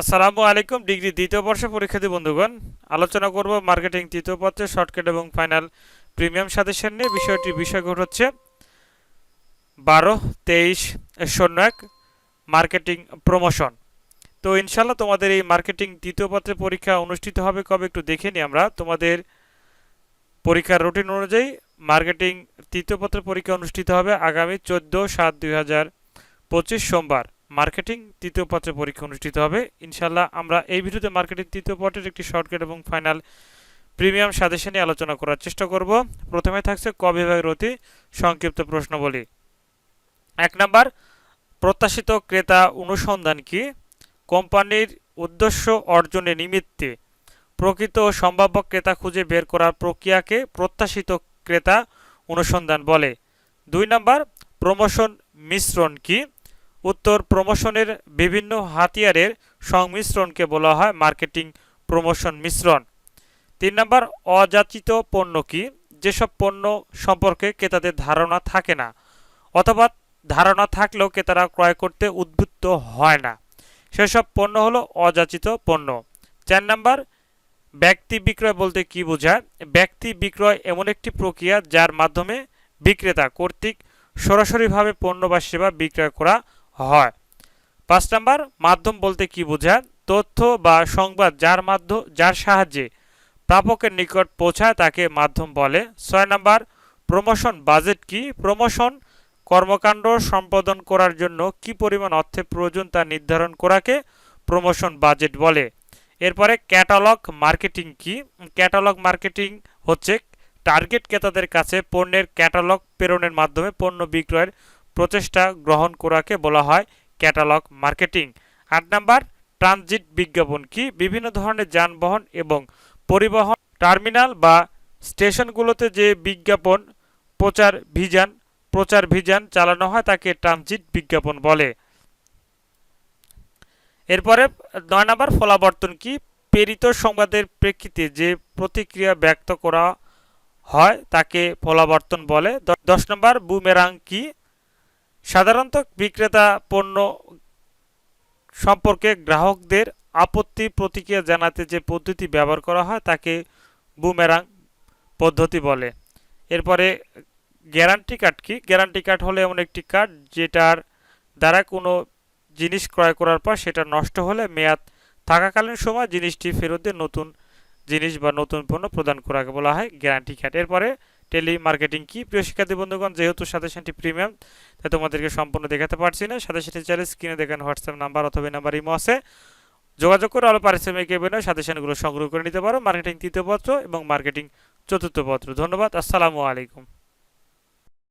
আসসালামু আলাইকুম, ডিগ্রি দ্বিতীয় বর্ষ পরীক্ষার্থী বন্ধুগণ। আলোচনা করব মার্কেটিং তৃতীয় পত্রের শর্টকাট এবং ফাইনাল প্রিমিয়াম সাজেশন নিয়ে। বিষয়টি বিষয়কট হচ্ছে বারো, তেইশ, শূন্য এক মার্কেটিং প্রমোশন। তো ইনশাল্লাহ তোমাদের এই মার্কেটিং তৃতীয় পত্রের পরীক্ষা অনুষ্ঠিত হবে। কবে একটু দেখে নিই আমরা। তোমাদের পরীক্ষার রুটিন অনুযায়ী মার্কেটিং তৃতীয় পত্রের পরীক্ষা অনুষ্ঠিত হবে আগামী চোদ্দ সাত দুই হাজার পঁচিশ সোমবার। মার্কেটিং তৃতীয় পত্রের পরীক্ষা অনুষ্ঠিত হবে। ইনশাল্লাহ আমরা এই ভিডিওতে মার্কেটিং তৃতীয় পত্রের একটি শর্টকাট এবং ফাইনাল প্রিমিয়াম সাজেশন নিয়ে আলোচনা করার চেষ্টা করব। প্রথমে থাকছে ক বিভাগের অতি সংক্ষিপ্ত প্রশ্ন বলি এক নাম্বার, প্রত্যাশিত ক্রেতা অনুসন্ধান কি? কোম্পানির উদ্দেশ্য অর্জনের নিমিত্তে প্রকৃত সম্ভাব্য ক্রেতা খুঁজে বের করার প্রক্রিয়াকে প্রত্যাশিত ক্রেতা অনুসন্ধান বলে। দুই নাম্বার, প্রমোশন মিশ্রণ কি? উত্তর প্রমোশনের বিভিন্ন হাতিয়ারের সংমিশ্রণকে বলা হয় মার্কেটিং প্রমোশন মিশ্রণ। তিন নম্বর, অযাচিত পণ্য কি? যেসব পণ্য সম্পর্কে ক্রেতাদের ধারণা থাকে না, অথবা ধারণা থাকলেও ক্রেতারা ক্রয় করতে উদ্বুদ্ধ হয় না। সেসব পণ্য হলো অযাচিত পণ্য। চার নাম্বার, ব্যক্তি বিক্রয় বলতে কি বোঝায়? ব্যক্তি বিক্রয় এমন একটি প্রক্রিয়া যার মাধ্যমে বিক্রেতা কর্তৃক সরাসরিভাবে পণ্য বা সেবা বিক্রয় করা হয়। পাঁচ নাম্বার, মাধ্যম বলতে কি বোঝায়? তথ্য বা সংবাদ যার মাধ্যম যার সাহায্যে প্রাপকের নিকট পৌঁছায় তাকে মাধ্যম বলে। ছয় নাম্বার, প্রমোশন বাজেট কি? প্রমোশন কর্মকাণ্ড সম্পাদন করার জন্য কি পরিমাণ অর্থের প্রয়োজন তা নির্ধারণ করাকে প্রমোশন বাজেট বলে। এরপরে, ক্যাটালগ মার্কেটিং কি? ক্যাটালগ মার্কেটিং হচ্ছে টার্গেট ক্রেতাদের কাছে পণ্যের ক্যাটালগ প্রেরণের মাধ্যমে পণ্য বিক্রয়ের প্রচেষ্টা গ্রহণ করাকে বলা হয় ক্যাটালগ মার্কেটিং। আট নাম্বার, ট্রানজিট বিজ্ঞাপন কি? বিভিন্ন ধরনের যানবাহন এবং পরিবহন টার্মিনাল বা স্টেশনগুলোতে যে বিজ্ঞাপন, প্রচার ভিজান প্রচার ভিজান চালানো হয় তাকে ট্রানজিট বিজ্ঞাপন বলে। এরপরে নয় নাম্বার, ফলাবর্তন কি? প্রেরিত সংবাদের প্রেক্ষিতে যে প্রতিক্রিয়া ব্যক্ত করা হয় তাকে ফলাবর্তন বলে। দশ নম্বর, বুমেরাং কি? সাধারণত বিক্রেতা পণ্য সম্পর্কে গ্রাহকদের আপত্তি প্রতিক্রিয়া জানাতে যে পদ্ধতি ব্যবহার করা হয় তাকে বুমেরাং পদ্ধতি বলে। এরপরে গ্যারান্টি কার্ড কি? গ্যারান্টি কার্ড হলো এমন একটি কার্ড যেটার দ্বারা কোনো জিনিস ক্রয় করার পর সেটা নষ্ট হলে মেয়াদ থাকাকালীন সময় জিনিসটি ফেরত দিয়ে নতুন জিনিস বা নতুন পণ্য প্রদান করাকে বলা হয় গ্যারান্টি কার্ড। এরপরে টেলি মার্কেটিং কি? প্রিয় শিক্ষার্থী বন্ধুগণ, যেহেতু সাজেশনটি প্রিমিয়াম, তাই তোমাদেরকে সম্পূর্ণ দেখাতে পারছি না। সাজেশনটি চাইলে স্ক্রিনে দেখেন হোয়াটসঅ্যাপ নাম্বার অথবা নাম্বার ইমো আছে। যোগাযোগ করে আলো পারিশ্রমিক এবেন সাজেশনগুলো সংগ্রহ করে নিতে পারো। মার্কেটিং তৃতীয় পত্র এবং মার্কেটিং চতুর্থ পত্র। ধন্যবাদ, আসসালামু আলাইকুম।